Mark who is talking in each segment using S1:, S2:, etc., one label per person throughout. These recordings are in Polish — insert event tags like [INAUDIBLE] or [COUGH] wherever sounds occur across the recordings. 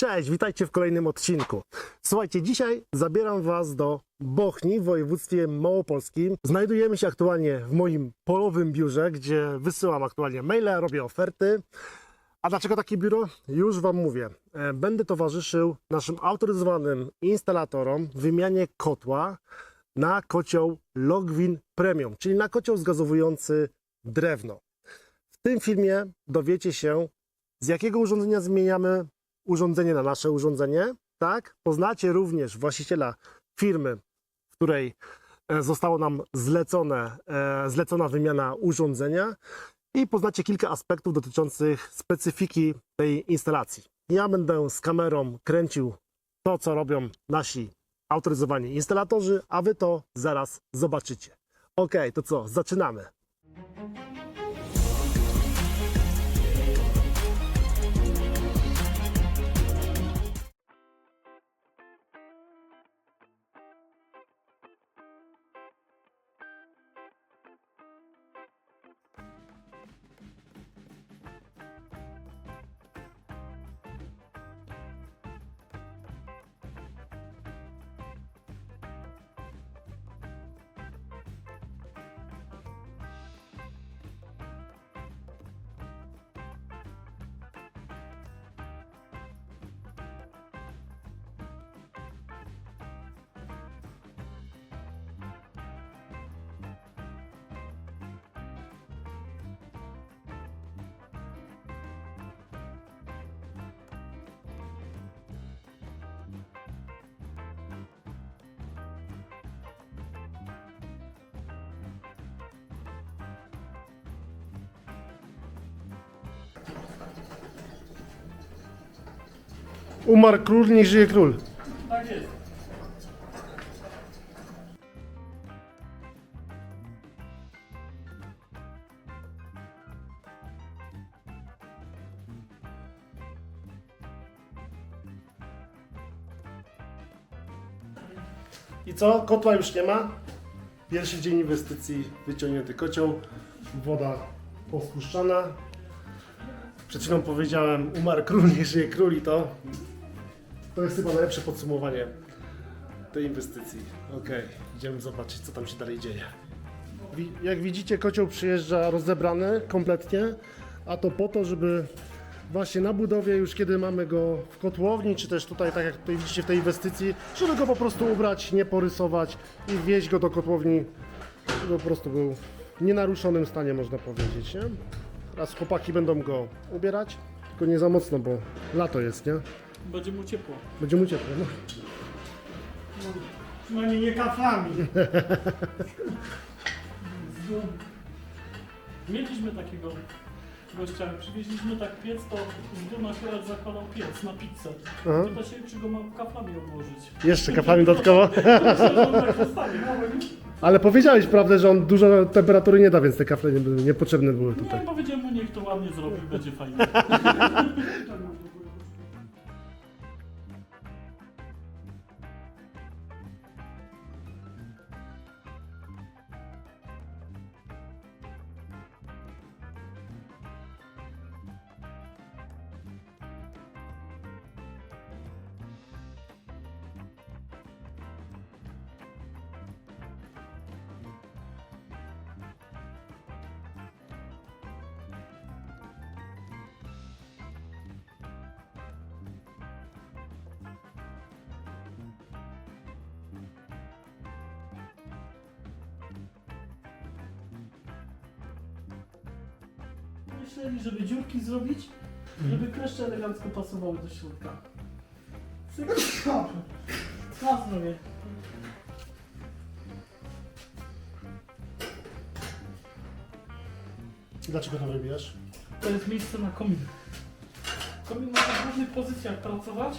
S1: Cześć, witajcie w kolejnym odcinku. Słuchajcie, dzisiaj zabieram Was do Bochni w województwie małopolskim. Znajdujemy się aktualnie w moim polowym biurze, gdzie wysyłam aktualnie maile, robię oferty. A dlaczego takie biuro? Już Wam mówię. E, Będę towarzyszył naszym autoryzowanym instalatorom w wymianie kotła na kocioł Logwin Premium, czyli na kocioł zgazowujący drewno. W tym filmie dowiecie się, z jakiego urządzenia zmieniamy urządzenie na nasze urządzenie, tak? Poznacie również właściciela firmy, w której e, zostało nam zlecone, e, zlecona wymiana urządzenia i poznacie kilka aspektów dotyczących specyfiki tej instalacji. Ja będę z kamerą kręcił to, co robią nasi autoryzowani instalatorzy, a wy to zaraz zobaczycie. Ok, to co, zaczynamy. Umarł król, niech żyje król.
S2: Tak jest.
S1: I co? Kotła już nie ma. Pierwszy dzień inwestycji, wyciągnięty kocioł, woda pospuszczana. Przed chwilą powiedziałem, umarł król, nie żyje król i to, to jest chyba najlepsze podsumowanie tej inwestycji. Okej, idziemy zobaczyć, co tam się dalej dzieje. Jak widzicie, kocioł przyjeżdża rozebrany kompletnie, a to po to, żeby właśnie na budowie, już kiedy mamy go w kotłowni, czy też tutaj, tak jak tutaj widzicie w tej inwestycji, żeby go po prostu ubrać, nie porysować i wieźć go do kotłowni, żeby po prostu był w nienaruszonym stanie, można powiedzieć, nie? Teraz chłopaki będą go ubierać, tylko nie za mocno, bo lato jest, nie?
S2: Będzie mu ciepło.
S1: Będzie mu ciepło, no.
S2: Przynajmniej nie kaflami. Mieliśmy takiego gościa, przywieźliśmy tak piec, to w domu akurat zakładał piec na pizzę.
S1: Aha.
S2: Pyta się, czy go mam kaflami obłożyć.
S1: Jeszcze kaflami dodatkowo. [LAUGHS]
S2: Myślę, że on tak zostanie.
S1: Ale powiedziałeś prawdę, że on dużo temperatury nie da, więc te kafle nie były, niepotrzebne były
S2: No
S1: tutaj.
S2: i powiedziałem mu, niech to ładnie zrobi, będzie fajnie. [LAUGHS] Myśleli, żeby dziurki zrobić, żeby kleszcze elegancko pasowały do środka. Cyk. Na zdrowie.
S1: Dlaczego to robisz?
S2: To jest miejsce na komin. Komin może w różnych pozycjach pracować,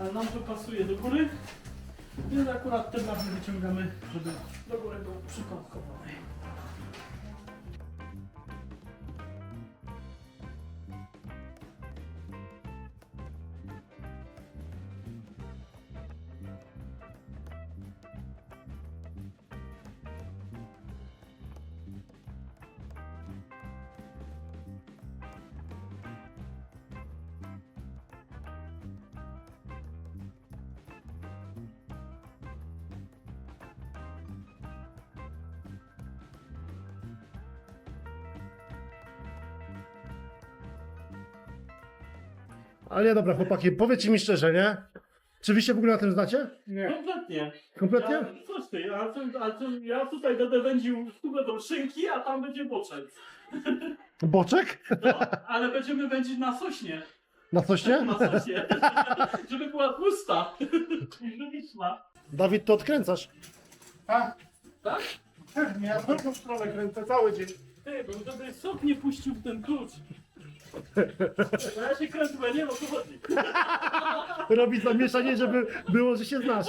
S2: ale nam to pasuje do góry, więc akurat te blachy wyciągamy, żeby do góry był przypankowany.
S1: Ale nie, dobra, chłopaki, powiedzcie mi szczerze, nie? Czy wy się w ogóle na tym znacie?
S2: Kompletnie.
S1: Kompletnie?
S2: Ja, coś ty, a, tym- a tym, ja tutaj będę wędził, tu będą szynki, a tam będzie boczek. [LAUGHS]
S1: Boczek?
S2: No, ale będziemy wędzić na sośnie.
S1: Na coś nie?
S2: Na sosie. [LAUGHS] Żeby była pusta. [LAUGHS] I żywiczna.
S1: Dawid, to odkręcasz.
S2: Tak?
S1: Nie, ja w drugą stronę kręcę cały dzień.
S2: Ty, bo żeby sok nie puścił w ten klucz. Ja się kręcę, bo ja nie wiem o co chodzi.
S1: Robić zamieszanie, żeby było, że się znasz.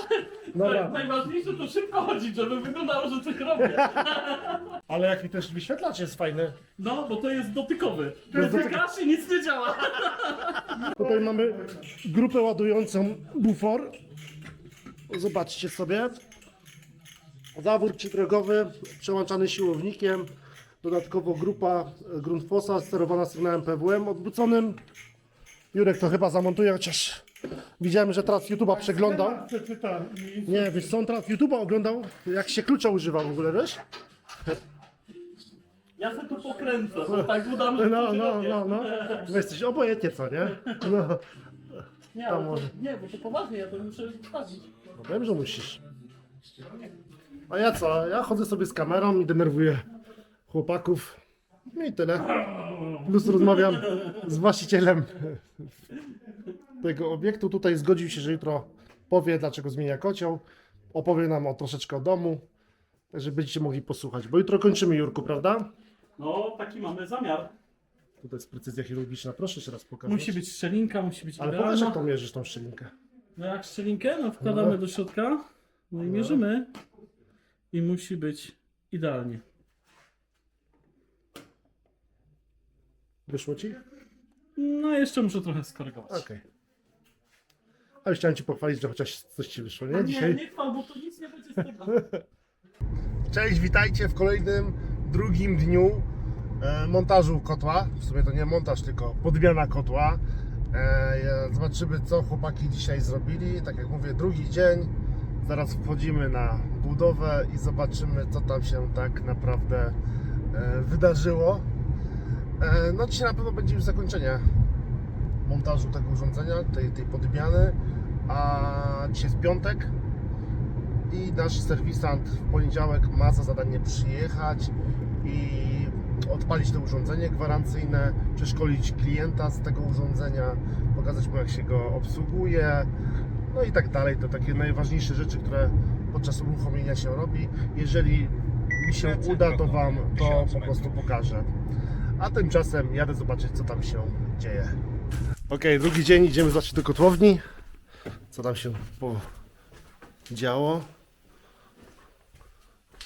S1: Dobra.
S2: Najważniejsze to szybko chodzić, żeby wyglądało, że coś robię. [LAUGHS]
S1: Ale jaki też wyświetlacz jest fajny.
S2: No, bo to jest dotykowy. To
S1: jest
S2: jest
S1: dotyk-
S2: wykasz i nic nie działa. [LAUGHS]
S1: Tutaj mamy grupę ładującą bufor. Zobaczcie sobie. Zawór przydrogowy przełączany siłownikiem. Dodatkowo grupa e, Grundfossa sterowana sygnałem PWM odwróconym. Jurek to chyba zamontuje, chociaż widziałem, że teraz YouTube'a przeglądał. Nie, wiesz co, on teraz YouTube'a oglądał, jak się klucza używa w ogóle, wiesz?
S2: Ja sobie tu pokręcę, bo tak udam, że
S1: No, no,
S2: robię.
S1: no, no. Wy jesteś obojętnie, co, nie? No,
S2: Nie,
S1: Tam
S2: ale to,
S1: może.
S2: nie, bo to poważnie, ja to muszę wstawić.
S1: no wiem, że musisz. A ja co? Ja chodzę sobie z kamerą i denerwuję chłopaków. No i tyle. Plus rozmawiam z właścicielem tego obiektu. Tutaj zgodził się, że jutro powie, dlaczego zmienia kocioł. Opowie nam o troszeczkę o domu. Także będziecie mogli posłuchać. Bo jutro kończymy, Jurku, prawda?
S2: No, taki mamy zamiar.
S1: Tutaj jest precyzja chirurgiczna. Proszę jeszcze raz pokazać.
S2: Musi być szczelinka, musi być
S1: Ale
S2: idealna.
S1: pokaż, jak to mierzysz tą szczelinkę.
S2: No jak szczelinkę, no wkładamy
S1: No.
S2: do środka, no i mierzymy. I musi być idealnie.
S1: Wyszło ci?
S2: No jeszcze muszę trochę skorygować.
S1: Okej. Ale chciałem Ci pochwalić, że chociaż coś Ci wyszło, nie?
S2: Nie,
S1: Dzisiaj.
S2: nie chwal, bo to nic nie będzie z tego. [LAUGHS]
S1: Cześć, witajcie w kolejnym, drugim dniu e, montażu kotła. W sumie to nie montaż, tylko podmiana kotła. E, zobaczymy, co chłopaki dzisiaj zrobili. Tak jak mówię, drugi dzień. Zaraz wchodzimy na budowę i zobaczymy, co tam się tak naprawdę e, wydarzyło. E, no dzisiaj na pewno będzie już zakończenie montażu tego urządzenia, tej, tej podmiany. A dzisiaj jest piątek, i nasz serwisant w poniedziałek ma za zadanie przyjechać i odpalić to urządzenie gwarancyjne, przeszkolić klienta z tego urządzenia, pokazać mu jak się go obsługuje, no i tak dalej. To takie najważniejsze rzeczy, które podczas uruchomienia się robi. Jeżeli mi się uda, to Wam to po prostu pokażę. A tymczasem jadę zobaczyć, co tam się dzieje. Ok, drugi dzień, idziemy zobaczyć do kotłowni. Co tam się działo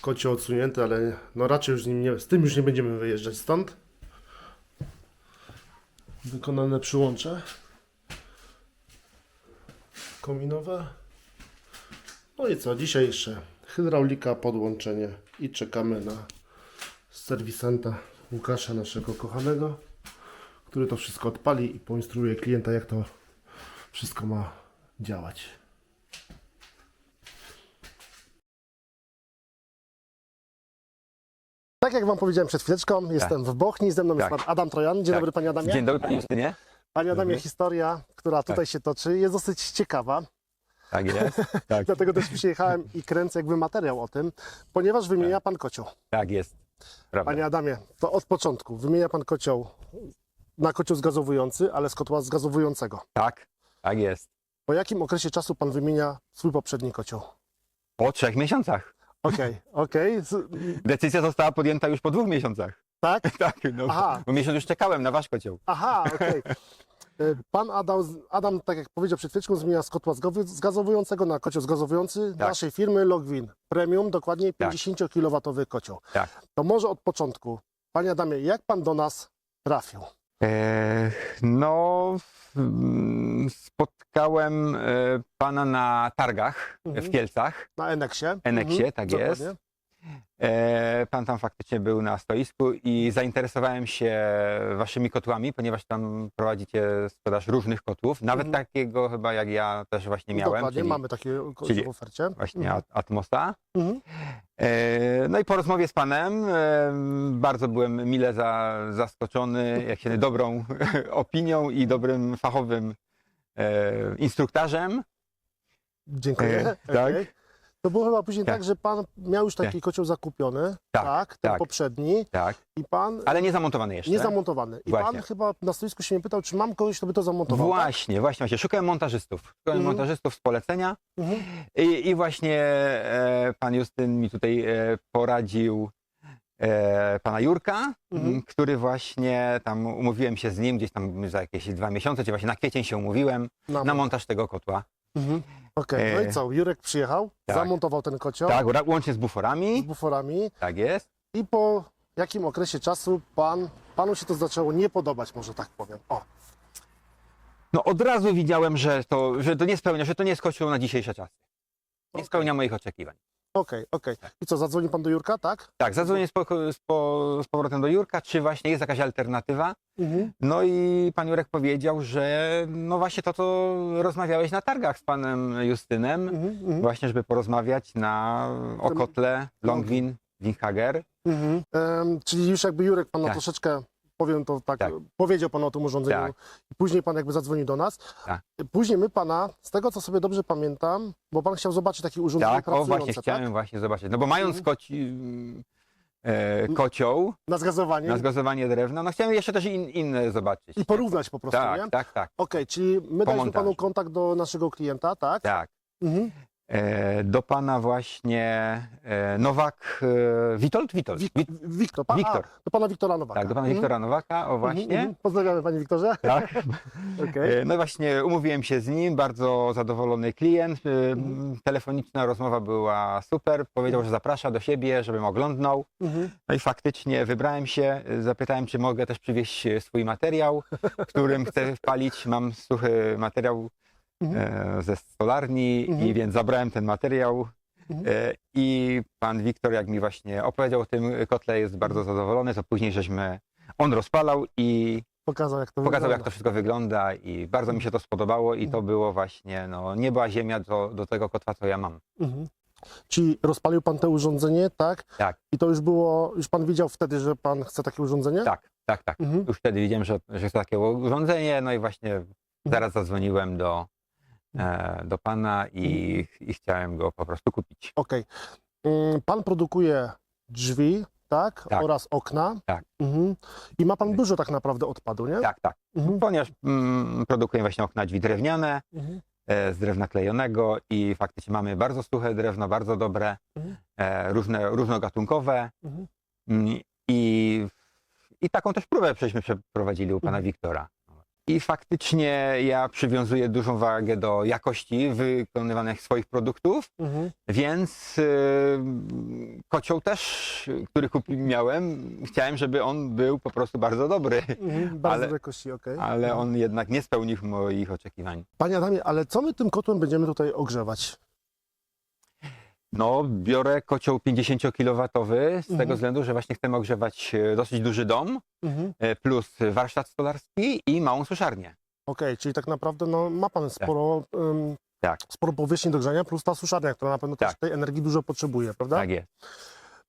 S1: kocie odsunięte, ale no raczej już z, nim nie, z tym już nie będziemy wyjeżdżać stąd. Wykonane przyłącze kominowe. No i co, dzisiaj jeszcze hydraulika, podłączenie i czekamy na serwisanta Łukasza, naszego kochanego, który to wszystko odpali i poinstruuje klienta, jak to wszystko ma działać. Tak jak Wam powiedziałem przed chwileczką, jestem w Bochni, ze mną jest
S3: Tak.
S1: pan Adam Trojan. Dzień
S3: Tak.
S1: dobry Panie Adamie.
S3: Dzień dobry Panie Justynie.
S1: Panie Adamie,
S3: Mhm.
S1: historia, która tutaj się toczy, jest dosyć ciekawa.
S3: Tak jest. [LAUGHS] Tak,
S1: Dlatego też przyjechałem i kręcę jakby materiał o tym, ponieważ wymienia Pan kocioł.
S3: tak jest. Prawda.
S1: Panie Adamie, to od początku. Wymienia Pan kocioł na kocioł zgazowujący, ale z kotła zgazowującego.
S3: Tak, tak jest.
S1: Po jakim okresie czasu Pan wymienia swój poprzedni kocioł?
S3: Po trzech miesiącach.
S1: Okej, [LAUGHS] okej. z-
S3: Decyzja została podjęta już po dwóch miesiącach.
S1: Tak? [LAUGHS]
S3: Tak, no.
S1: Aha.
S3: Bo miesiąc już czekałem na wasz kocioł.
S1: Aha, okej. [LAUGHS] E, Pan Adam, Adam, tak jak powiedział przed chwileczką, zmienia z kotła zgazowującego na kocioł zgazowujący
S3: Tak.
S1: naszej firmy Logwin Premium, dokładnie 50 kW kocioł.
S3: Tak.
S1: To może od początku. Panie Adamie, jak Pan do nas trafił?
S3: E, no, spotkałem e, pana na targach
S1: Mhm.
S3: w Kielcach.
S1: Na Eneksie?
S3: Eneksie, tak
S1: dokładnie.
S3: jest. E, pan tam faktycznie był na stoisku i zainteresowałem się waszymi kotłami, ponieważ tam prowadzicie sprzedaż różnych kotłów, nawet
S1: Mhm.
S3: takiego chyba jak ja też właśnie miałem,
S1: Dokładnie,
S3: czyli
S1: mamy takie
S3: czyli
S1: w ofercie.
S3: właśnie
S1: Mhm.
S3: At- Atmosa.
S1: Mhm.
S3: E, No i po rozmowie z panem e, bardzo byłem mile za, zaskoczony jak się dobrą [LAUGHS] opinią i dobrym fachowym instruktarzem.
S1: Dziękuję.
S3: Tak.
S1: Okej. To było chyba później tak,
S3: Tak.
S1: że pan miał już taki kocioł zakupiony, tak,
S3: Tak,
S1: ten
S3: tak.
S1: poprzedni
S3: Tak,
S1: i pan
S3: ale nie zamontowany jeszcze.
S1: nie zamontowany. I pan
S3: Właśnie.
S1: chyba na stoisku się mnie pytał, czy mam kogoś, kto by to zamontował. tak?
S3: Właśnie, właśnie, właśnie. Szukałem montażystów. Szukałem
S1: Mhm.
S3: montażystów z polecenia
S1: Mhm.
S3: i, i właśnie e, pan Justyn mi tutaj e, poradził e, pana Jurka,
S1: Mhm.
S3: który właśnie tam umówiłem się z nim gdzieś tam za jakieś dwa miesiące, czy właśnie na kwiecień się umówiłem
S1: Na,
S3: na montaż tego kotła.
S1: Mhm. Okej, no i
S3: E,
S1: co? Jurek przyjechał,
S3: tak.
S1: zamontował ten kocioł
S3: Tak, ra- łącznie z
S1: z
S3: buforami.
S1: buforami
S3: Tak jest.
S1: i po jakim okresie czasu pan, panu się to zaczęło nie podobać, może tak powiem. O,
S3: No od razu widziałem, że to, że to nie spełnia, że to nie skoczyło na dzisiejsze czasy. Nie spełnia moich oczekiwań.
S1: okej, okej. I co, zadzwonił pan do Jurka, tak?
S3: Tak, zadzwonię z, poko- z, po, z powrotem do Jurka, czy właśnie jest jakaś alternatywa.
S1: Mhm.
S3: No i pan Jurek powiedział, że no właśnie to, co rozmawiałeś na targach z panem Justynem,
S1: Mhm. Mhm.
S3: właśnie żeby porozmawiać na o kotle Longwin Winhager.
S1: Mhm. Em, czyli już jakby Jurek pana
S3: Tak.
S1: troszeczkę, powiem to tak,
S3: Tak.
S1: powiedział pan o tym urządzeniu
S3: Tak.
S1: i później pan jakby zadzwonił do nas.
S3: Tak.
S1: Później my pana, z tego co sobie dobrze pamiętam, bo pan chciał zobaczyć takie urządzenie
S3: Tak, o
S1: pracujące,
S3: właśnie
S1: tak?
S3: chciałem właśnie zobaczyć. No bo mając
S1: Mhm.
S3: koci, e, kocioł
S1: Na zgazowanie
S3: na zgazowanie drewna, no chciałem jeszcze też in, inne zobaczyć.
S1: i porównać po prostu, nie?
S3: Tak, tak, tak,
S1: Okej, czyli my daliśmy
S3: montażu.
S1: panu kontakt do naszego klienta, tak?
S3: tak.
S1: Mhm.
S3: E, do pana właśnie e, Nowak, e, Witold? Witold.
S1: Wik- Wiktor, pan,
S3: Wiktor.
S1: A, do pana Wiktora Nowaka.
S3: tak, do pana
S1: Mhm.
S3: Wiktora Nowaka, o
S1: Mhm,
S3: właśnie.
S1: mhm. Pozdrawiamy panie Wiktorze.
S3: Tak. [LAUGHS] E, No właśnie, umówiłem się z nim, bardzo zadowolony klient.
S1: Mhm.
S3: Telefoniczna rozmowa była super. Powiedział, że zaprasza do siebie, żebym oglądnął.
S1: Mhm.
S3: No i faktycznie wybrałem się, zapytałem, czy mogę też przywieźć swój materiał, którym chcę wpalić. Mam suchy materiał
S1: Mhm.
S3: e, ze stolarni
S1: Mhm.
S3: i więc zabrałem ten materiał.
S1: Mhm.
S3: E, I pan Wiktor, jak mi właśnie opowiedział o tym kotle, jest bardzo zadowolony. To później żeśmy, on rozpalał i
S1: Pokazał jak to
S3: pokazał, jak to wszystko wygląda i bardzo mi się to spodobało i to było właśnie, no, nieba ziemia do, do tego kotła, co ja mam.
S1: Mhm. Czyli rozpalił pan to urządzenie, tak?
S3: Tak.
S1: I to już było, już pan wiedział wtedy, że pan chce takie urządzenie?
S3: Tak, tak, tak.
S1: Mhm.
S3: Już wtedy widziałem, że, że jest takie urządzenie, no i właśnie zaraz zadzwoniłem do, do pana i, i chciałem go po prostu kupić.
S1: Okej. Mm, Pan produkuje drzwi, tak?
S3: Tak.
S1: Oraz okna.
S3: Tak.
S1: Mhm. I ma pan dużo tak naprawdę odpadu, nie?
S3: Tak, tak.
S1: Mhm.
S3: Ponieważ mm, produkuję właśnie okna drzwi drewniane,
S1: Mhm.
S3: e, z drewna klejonego i faktycznie mamy bardzo suche drewno, bardzo dobre,
S1: Mhm.
S3: e, różne, różnogatunkowe
S1: Mhm.
S3: Mm, i, i taką też próbę żeśmy przeprowadzili u pana
S1: Mhm.
S3: Wiktora. I faktycznie ja przywiązuję dużą wagę do jakości wykonywanych swoich produktów,
S1: Mhm.
S3: więc y, kocioł też, który kupi, miałem, chciałem, żeby on był po prostu bardzo dobry,
S1: Mhm. Bardzo
S3: Ale-
S1: jakości, okej.
S3: ale on jednak nie spełnił moich oczekiwań.
S1: Panie Adamie, ale co my tym kotłem będziemy tutaj ogrzewać?
S3: No, biorę kocioł 50-kilowatowy z
S1: Mhm.
S3: tego względu, że właśnie chcemy ogrzewać e, dosyć duży dom,
S1: Mhm.
S3: e, plus warsztat stolarski i małą suszarnię.
S1: Okej, czyli tak naprawdę no, ma pan sporo, ym,
S3: Tak.
S1: sporo powierzchni do grzania, plus ta suszarnia, która na pewno też
S3: Tak.
S1: tej energii dużo potrzebuje, prawda?
S3: Tak jest.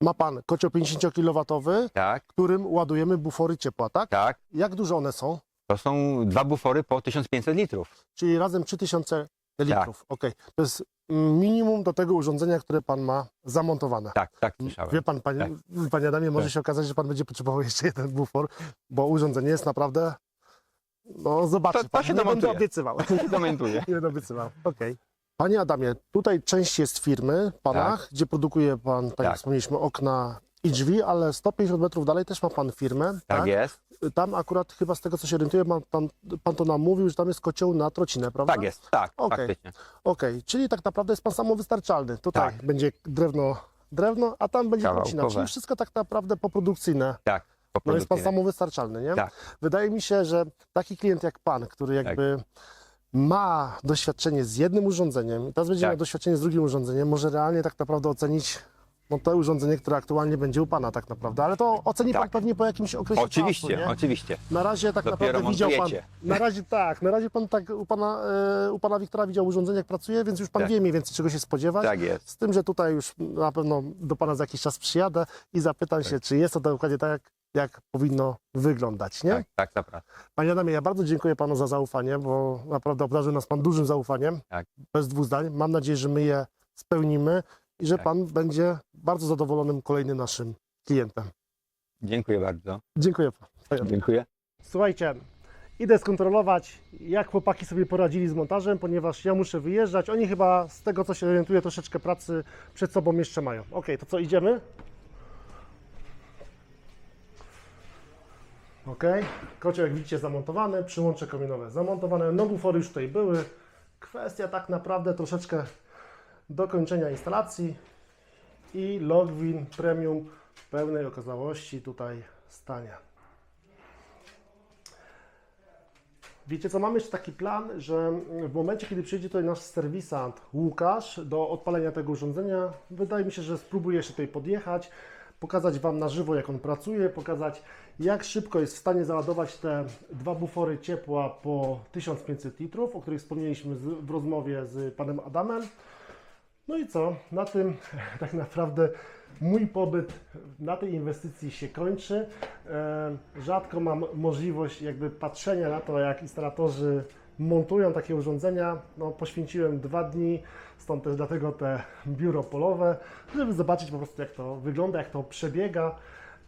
S1: Ma pan kocioł 50-kilowatowy,
S3: Tak,
S1: którym ładujemy bufory ciepła, tak?
S3: tak.
S1: Jak duże one są?
S3: To są dwa bufory po 1500 litrów.
S1: Czyli razem 3000
S3: Tak.
S1: litrów. Okej. To jest minimum do tego urządzenia, które pan ma zamontowane.
S3: Tak, tak słyszałem.
S1: Wie pan, panie,
S3: Tak.
S1: panie Adamie, może
S3: Tak.
S1: się okazać, że pan będzie potrzebował [LAUGHS] jeszcze jeden bufor, bo urządzenie jest naprawdę. No, zobaczy
S3: To- to
S1: pan.
S3: się
S1: nie będę obiecywał.
S3: Komentuję. [LAUGHS]
S1: nie będę obiecywał. Okej. Panie Adamie, tutaj część jest firmy pana,
S3: Tak.
S1: gdzie produkuje pan, tak, jak
S3: Tak.
S1: wspomnieliśmy, okna i drzwi, ale 150 metrów dalej też ma pan firmę.
S3: Tak jest.
S1: Tam akurat chyba z tego co się orientuję, pan, pan, pan to nam mówił, że tam jest kocioł na trocinę, prawda?
S3: Tak jest, tak,
S1: Okej.
S3: faktycznie.
S1: Okej, czyli tak naprawdę jest pan samowystarczalny. Tutaj
S3: Tak.
S1: będzie drewno, drewno, a tam będzie
S3: Kawałkowe.
S1: trocina, czyli wszystko tak naprawdę poprodukcyjne.
S3: Tak,
S1: No jest pan samowystarczalny, nie?
S3: Tak.
S1: Wydaje mi się, że taki klient jak pan, który jakby ma doświadczenie z jednym urządzeniem i teraz będzie
S3: Tak.
S1: miał doświadczenie z drugim urządzeniem, może realnie tak naprawdę ocenić no, to urządzenie, które aktualnie będzie u pana tak naprawdę. Ale to oceni pan
S3: Tak.
S1: pewnie po jakimś okresie
S3: Oczywiście,
S1: czasu, nie?
S3: oczywiście.
S1: Na razie tak
S3: Dopiero
S1: naprawdę widział pan.
S3: montujecie.
S1: Na razie tak, na razie pan tak u pana, e, u pana Wiktora widział urządzenie, jak pracuje, więc już pan
S3: Tak.
S1: wie mniej więcej czego się spodziewać.
S3: Tak jest.
S1: Z tym, że tutaj już na pewno do pana za jakiś czas przyjadę i zapytam się, czy jest to dokładnie tak, jak jak powinno wyglądać, nie?
S3: Tak, tak, zapraszam.
S1: Panie Adamie, ja bardzo dziękuję Panu za zaufanie, bo naprawdę obdarzył nas Pan dużym zaufaniem.
S3: Tak.
S1: Bez dwóch zdań. Mam nadzieję, że my je spełnimy i że
S3: Tak.
S1: Pan będzie bardzo zadowolonym kolejnym naszym klientem.
S3: Dziękuję bardzo.
S1: Dziękuję.
S3: Dziękuję.
S1: Słuchajcie, idę skontrolować, jak chłopaki sobie poradzili z montażem, ponieważ ja muszę wyjeżdżać. Oni chyba, z tego co się orientuję, troszeczkę pracy przed sobą jeszcze mają. Ok, to co, idziemy? Ok, kocioł jak widzicie zamontowany, przyłącze kominowe zamontowane, no bufory już tutaj były. Kwestia tak naprawdę troszeczkę dokończenia instalacji i Logwin Premium pełnej okazałości tutaj stanie. Wiecie co, mamy jeszcze taki plan, że w momencie, kiedy przyjdzie tutaj nasz serwisant Łukasz do odpalenia tego urządzenia, wydaje mi się, że spróbuję jeszcze tutaj podjechać, pokazać Wam na żywo, jak on pracuje, pokazać, jak szybko jest w stanie załadować te dwa bufory ciepła po 1500 litrów, o których wspomnieliśmy w rozmowie z panem Adamem. No i co? Na tym [LAUGHS] tak naprawdę mój pobyt na tej inwestycji się kończy. E, Rzadko mam możliwość jakby patrzenia na to, jak instalatorzy montują takie urządzenia. No, poświęciłem dwa dni, stąd też dlatego te biuro polowe, żeby zobaczyć po prostu jak to wygląda, jak to przebiega,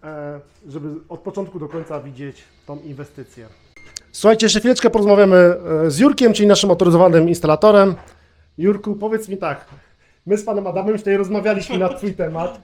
S1: e, żeby od początku do końca widzieć tą inwestycję. Słuchajcie, jeszcze chwileczkę porozmawiamy e, z Jurkiem, czyli naszym autoryzowanym instalatorem. Jurku, powiedz mi tak, my z panem Adamem tutaj rozmawialiśmy na twój temat.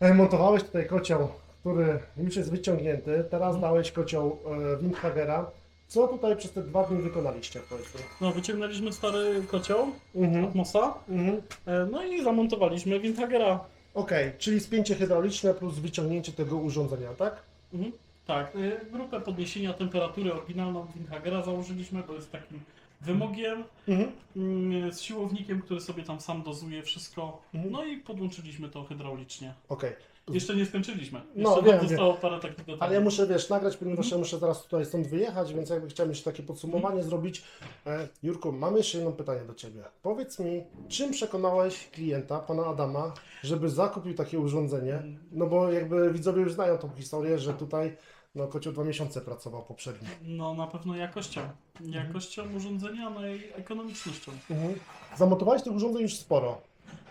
S1: E, Montowałeś tutaj kocioł, który już jest wyciągnięty. Teraz dałeś kocioł e, Windhagera. Co tutaj przez te dwa dni wykonaliście, powiedz mi?
S2: No, wyciągnęliśmy stary kocioł
S1: Mhm.
S2: Atmosa,
S1: Mhm.
S2: e, no i zamontowaliśmy Windhagera.
S1: Okej, czyli spięcie hydrauliczne plus wyciągnięcie tego urządzenia, tak?
S2: Mhm. Tak, y, grupę podniesienia temperatury oryginalną Windhagera założyliśmy, bo jest takim wymogiem,
S1: Mhm.
S2: mm, z siłownikiem, który sobie tam sam dozuje wszystko.
S1: Mhm.
S2: No i podłączyliśmy to hydraulicznie.
S1: Okej.
S2: Jeszcze nie skończyliśmy.
S1: No,
S2: Jeszcze
S1: wiem,
S2: nam zostało parę takich detali.
S1: Ale ja muszę, wiesz, nagrać, ponieważ ja muszę zaraz tutaj stąd wyjechać, więc jakby chciałem jeszcze takie podsumowanie zrobić. E, Jurku, mam jeszcze jedno pytanie do Ciebie. Powiedz mi, czym przekonałeś klienta, pana Adama, żeby zakupił takie urządzenie? No bo jakby widzowie już znają tą historię, że tutaj no kocioł dwa miesiące pracował poprzednio.
S2: No na pewno jakością. Jakością urządzenia, no i ekonomicznością.
S1: Mhm. Zamontowałeś tych urządzeń już sporo.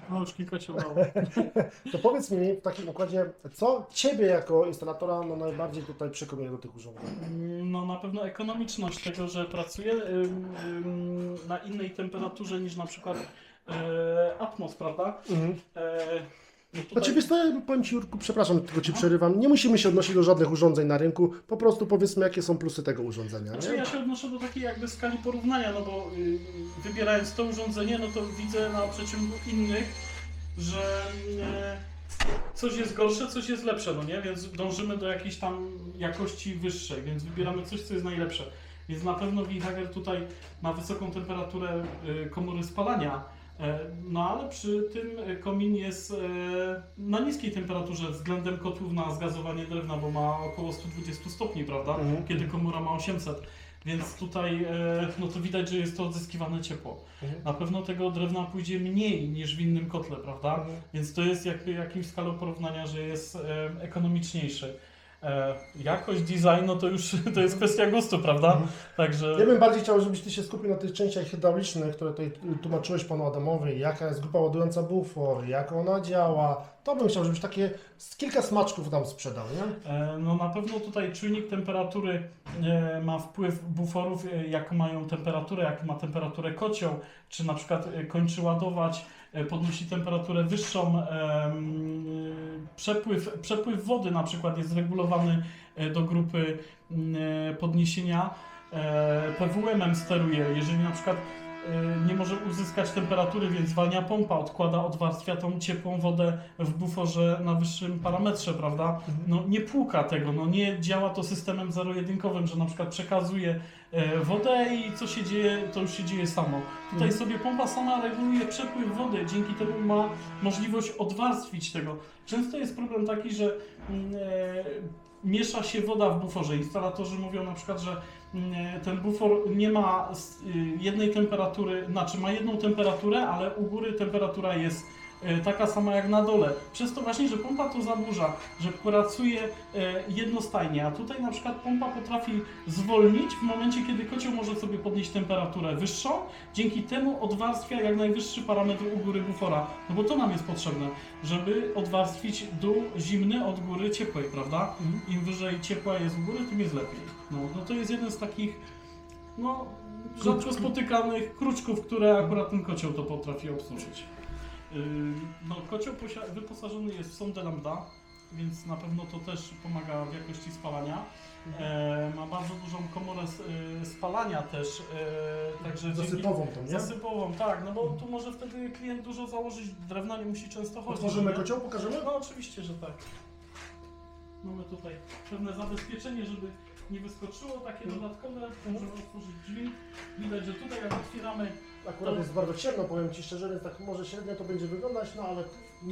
S2: No już kilka się udało. [LAUGHS]
S1: To powiedz mi w takim układzie, co Ciebie jako instalatora no, najbardziej tutaj przekonuje do tych urządzeń?
S2: No na pewno ekonomiczność tego, że ym, ym, na innej temperaturze niż na przykład e, Atmos, prawda?
S1: Mhm.
S2: E, no tutaj-
S1: Znaczy, wiesz co, powiem Ci Jurku, przepraszam, tylko Ci przerywam, nie musimy się odnosić do żadnych urządzeń na rynku, po prostu powiedzmy, jakie są plusy tego urządzenia,
S2: Znaczy
S1: nie?
S2: ja się odnoszę do takiej jakby skali porównania, no bo y, wybierając to urządzenie, no to widzę na przeciągu innych, że y, coś jest gorsze, coś jest lepsze, no nie? Więc dążymy do jakiejś tam jakości wyższej, więc wybieramy coś, co jest najlepsze. Więc na pewno Wihager tutaj ma wysoką temperaturę y, komory spalania, no ale przy tym e, komin jest e, na niskiej temperaturze względem kotłów na zgazowanie drewna, bo ma około 120 stopni, prawda?
S1: Mhm.
S2: Kiedy komora ma 800. Więc tutaj e, no to widać, że jest to odzyskiwane ciepło.
S1: Mhm.
S2: Na pewno tego drewna pójdzie mniej niż w innym kotle, prawda?
S1: Mhm.
S2: Więc to jest jak, jakimś skalą porównania, że jest e, ekonomiczniejszy. E, jakość, design, no to już [LAUGHS] to jest kwestia gustu, prawda?
S1: Mhm.
S2: Także
S1: Ja bym bardziej chciał, żebyś Ty się skupił na tych częściach hydraulicznych, które tutaj tłumaczyłeś Panu Adamowi, jaka jest grupa ładująca bufor, jak ona działa, to bym chciał, żebyś takie kilka smaczków nam sprzedał, nie?
S2: E, No na pewno tutaj czujnik temperatury e, ma wpływ buforów, e, jak mają temperaturę, jak ma temperaturę kocioł, czy na przykład e, kończy ładować, podnosi temperaturę wyższą. e, Przepływ, przepływ wody na przykład jest regulowany e, do grupy e, podniesienia. E, PWM-em steruje, jeżeli na przykład e, nie może uzyskać temperatury, więc zwalnia pompa, odkłada, odwarstwia tą ciepłą wodę w buforze na wyższym parametrze, prawda? No nie płuka tego, no nie działa to systemem zero-jedynkowym, że na przykład przekazuje e, wodę i co się dzieje, to już się dzieje samo. Tutaj
S1: Mhm.
S2: sobie pompa sama reguluje przepływ wody, dzięki temu ma możliwość odwarstwić tego. Często jest problem taki, że mm, e, miesza się woda w buforze. Instalatorzy mówią na przykład, że mm, ten bufor nie ma y, jednej temperatury, znaczy ma jedną temperaturę, ale u góry temperatura jest taka sama jak na dole. Przez to właśnie, że pompa to zaburza, że pracuje e, jednostajnie, a tutaj na przykład pompa potrafi zwolnić w momencie, kiedy kocioł może sobie podnieść temperaturę wyższą, dzięki temu odwarstwia jak najwyższy parametr u góry bufora, no bo to nam jest potrzebne, żeby odwarstwić dół zimny od góry ciepłej, prawda? Im wyżej ciepła jest u góry, tym jest lepiej. No, no to jest jeden z takich, no, rzadko spotykanych kruczków, które akurat ten kocioł to potrafi obsłużyć. Yy, No, kocioł wyposażony jest w sondę lambda, więc na pewno to też pomaga w jakości spalania. E, ma bardzo dużą komorę s- y, spalania też, e, także dzięki-
S1: Zasypową tą, nie?
S2: Zasypową, tak, no bo tu może wtedy klient dużo założyć, drewna nie musi często chodzić.
S1: Otworzymy
S2: nie?
S1: kocioł, pokażemy?
S2: No oczywiście, że tak. Mamy tutaj pewne zabezpieczenie, żeby nie wyskoczyło, takie
S1: Mhm.
S2: dodatkowe, możemy otworzyć drzwi. Widać, że tutaj jak otwieramy,
S1: Akurat
S2: To-
S1: jest bardzo ciemno, powiem Ci szczerze, więc tak może średnio to będzie wyglądać, no ale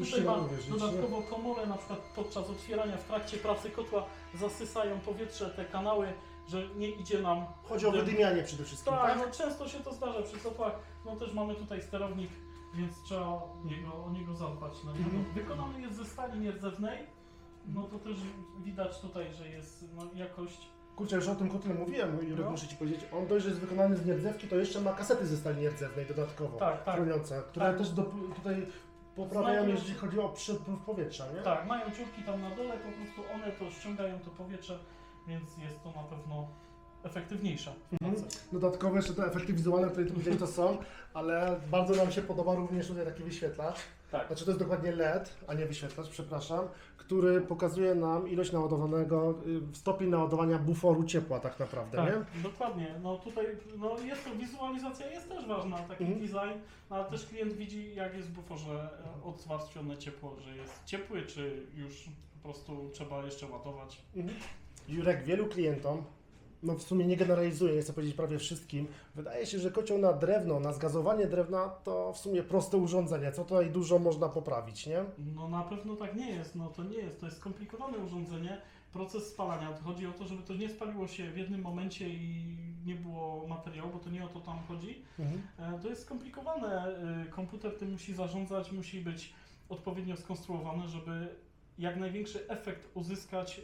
S2: tutaj ma
S1: nie?
S2: dodatkowo komorę, na przykład podczas otwierania w trakcie pracy kotła zasysają powietrze, te kanały, że nie idzie nam...
S1: Chodzi o
S2: dym.
S1: wydymianie przede wszystkim,
S2: Tak,
S1: tak?
S2: no często się to zdarza przy kotłach, no też mamy tutaj sterownik, więc trzeba o niego, o niego zadbać. No,
S1: Mhm.
S2: Wykonany jest ze stali nierdzewnej, no to też widać tutaj, że jest no, jakość
S1: Kurczę, już o tym kotle mówiłem, Jurek,
S2: No.
S1: muszę Ci powiedzieć. On dość, że jest wykonany z nierdzewki, to jeszcze ma kasety ze stali nierdzewnej dodatkowo,
S2: Tak, tak.
S1: chroniące, które
S2: Tak.
S1: też do, tutaj poprawiają,
S2: Znajdują-
S1: jeżeli chodzi o przepływ powietrza, nie?
S2: Tak, mają dziurki tam na dole, po prostu one to ściągają to powietrze, więc jest to na pewno efektywniejsze. w
S1: Mhm. Dodatkowo jeszcze te efekty wizualne, które tu widziałeś, to są, ale bardzo nam się podoba również tutaj taki wyświetlacz.
S2: Tak.
S1: Znaczy to jest dokładnie LED, a nie wyświetlacz, przepraszam, który pokazuje nam ilość naładowanego, y, stopień naładowania buforu ciepła tak naprawdę, nie?
S2: Tak, dokładnie. No tutaj no jest to wizualizacja jest też ważna, taki
S1: Mhm.
S2: design, no, ale też klient widzi jak jest w buforze e, odwarstwione ciepło, że jest ciepły, czy już po prostu trzeba jeszcze ładować.
S1: Mhm. Jurek, wielu klientom, no w sumie nie generalizuję, chcę powiedzieć prawie wszystkim, wydaje się, że kocioł na drewno, na zgazowanie drewna to w sumie proste urządzenie, co tutaj dużo można poprawić, nie?
S2: No na pewno tak nie jest, no to nie jest, to jest skomplikowane urządzenie, proces spalania, chodzi o to, żeby to nie spaliło się w jednym momencie i nie było materiału, bo to nie o to tam chodzi.
S1: Mhm.
S2: E, To jest skomplikowane, e, komputer tym musi zarządzać, musi być odpowiednio skonstruowany, żeby jak największy efekt uzyskać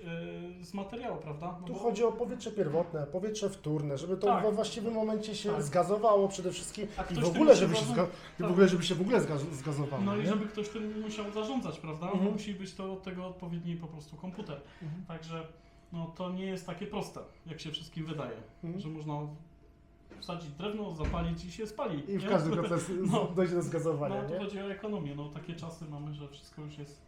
S2: e, z materiału, prawda? No
S1: Tu
S2: bo-
S1: chodzi o powietrze pierwotne, powietrze wtórne, żeby to
S2: Tak.
S1: we właściwym momencie się
S2: Tak.
S1: zgazowało przede wszystkim i w ogóle, żeby się,
S2: zarządzać.
S1: zga- i w ogóle, żeby się w ogóle zgaz- zgazowało.
S2: No i
S1: nie?
S2: żeby ktoś tym musiał zarządzać, prawda?
S1: Mhm.
S2: No musi być to od tego odpowiedni po prostu komputer.
S1: Mhm.
S2: Także no, to nie jest takie proste, jak się wszystkim wydaje,
S1: Mhm.
S2: że można wsadzić drewno, zapalić i się spali.
S1: I w każdym [LAUGHS] proces
S2: No.
S1: dojdzie do zgazowania,
S2: No to chodzi o ekonomię, no takie czasy mamy, że wszystko już jest,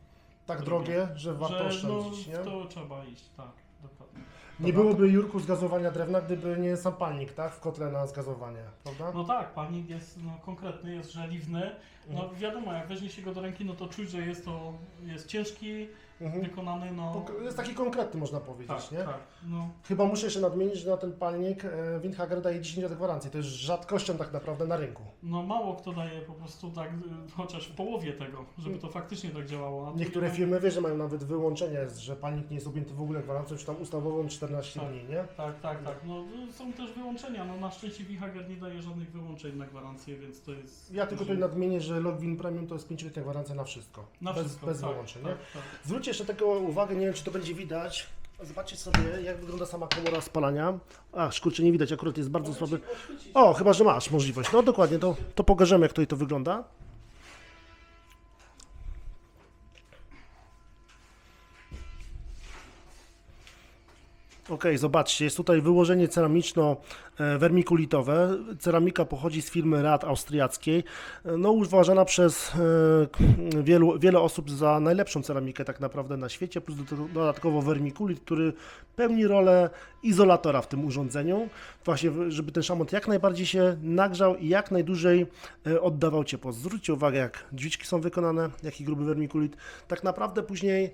S1: Tak drogie, że warto
S2: że no,
S1: oszczędzić, nie?
S2: w to trzeba iść, tak, dokładnie.
S1: Nie byłoby, Jurku, zgazowania drewna, gdyby nie sam palnik, tak? W kotle na zgazowanie, prawda?
S2: No tak, palnik jest no, konkretny, jest żeliwny. No wiadomo, jak weźmie się go do ręki, no to czuć, że jest to jest ciężki,
S1: Mhm.
S2: wykonany, no.
S1: Jest taki konkretny, można powiedzieć,
S2: Tak,
S1: nie?
S2: tak. No,
S1: Chyba muszę jeszcze nadmienić, że na ten palnik e, Windhager daje 10 lat gwarancji. To jest rzadkością tak naprawdę na rynku.
S2: no mało kto daje po prostu tak, y, chociaż w połowie tego, żeby to faktycznie tak działało.
S1: Niektóre
S2: jednak-
S1: firmy wie, że mają nawet wyłączenie, że palnik nie jest objęty w ogóle gwarancją, czy tam ustawową 14
S2: Tak.
S1: dni, nie?
S2: Tak, tak, tak. No są też wyłączenia. No na szczęście Wihager nie daje żadnych wyłączeń na gwarancję, więc to jest.
S1: Ja tylko tutaj nadmienię, że Logwin Premium to jest 5-letnia gwarancja na wszystko.
S2: na
S1: bez
S2: wszystko,
S1: bez
S2: tak,
S1: wyłączeń,
S2: tak,
S1: nie?
S2: tak.
S1: Zwróćcie jeszcze taką uwagę, nie wiem czy to będzie widać. Zobaczcie sobie, jak wygląda sama komora spalania. A, szkurcze nie widać, akurat jest bardzo słaby. O, chyba, że masz możliwość. No dokładnie, to, to pokażemy, jak tutaj to wygląda. Ok, zobaczcie, jest tutaj wyłożenie ceramiczno-wermikulitowe. Ceramika pochodzi z firmy Rad austriackiej. E, No, uważana przez e, wielu, wiele osób za najlepszą ceramikę tak naprawdę na świecie, plus do, dodatkowo wermikulit, który pełni rolę izolatora w tym urządzeniu, właśnie żeby ten szamot jak najbardziej się nagrzał i jak najdłużej e, oddawał ciepło. Zwróćcie uwagę, jak drzwiczki są wykonane, jaki gruby wermikulit. Tak naprawdę później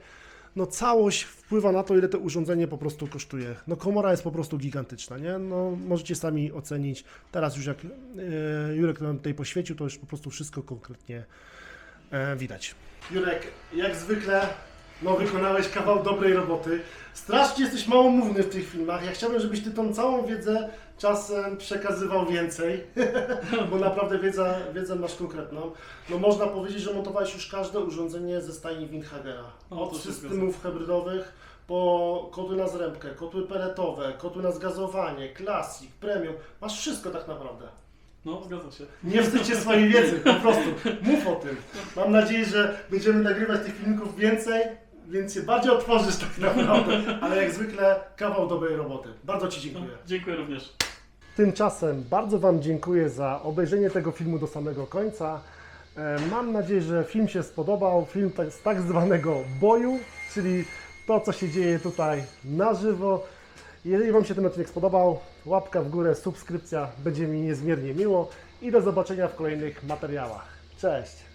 S1: no całość wpływa na to, ile to urządzenie po prostu kosztuje. No komora jest po prostu gigantyczna, nie? No możecie sami ocenić. Teraz już jak e, Jurek nam tutaj poświecił, to już po prostu wszystko konkretnie e, widać. Jurek, jak zwykle No, wykonałeś kawał dobrej roboty. Strasznie jesteś małomówny w tych filmach. Ja chciałbym, żebyś ty tą całą wiedzę czasem przekazywał więcej, [LAUGHS] bo naprawdę wiedza, wiedzę masz konkretną. No można powiedzieć, że montowałeś już każde urządzenie ze stajni Windhagera.
S2: No,
S1: Od systemów hybrydowych po kotły na zrębkę, kotły peletowe, kotły na zgazowanie, Classic, Premium. Masz wszystko tak naprawdę.
S2: No, zgadza się.
S1: Nie wstydź się swojej wiedzy, po prostu. Mów o tym. [LAUGHS] Mam nadzieję, że będziemy nagrywać tych filmików więcej, więc się bardziej otworzysz tak naprawdę. Ale jak zwykle kawał dobrej roboty. Bardzo Ci
S2: No,
S1: dziękuję. [LAUGHS]
S2: dziękuję również.
S1: Tymczasem bardzo Wam dziękuję za obejrzenie tego filmu do samego końca. E, Mam nadzieję, że film się spodobał. Film tak, z tak zwanego boju, czyli to, co się dzieje tutaj na żywo. Jeżeli Wam się ten odcinek spodobał, łapka w górę, subskrypcja, będzie mi niezmiernie miło i do zobaczenia w kolejnych materiałach. Cześć!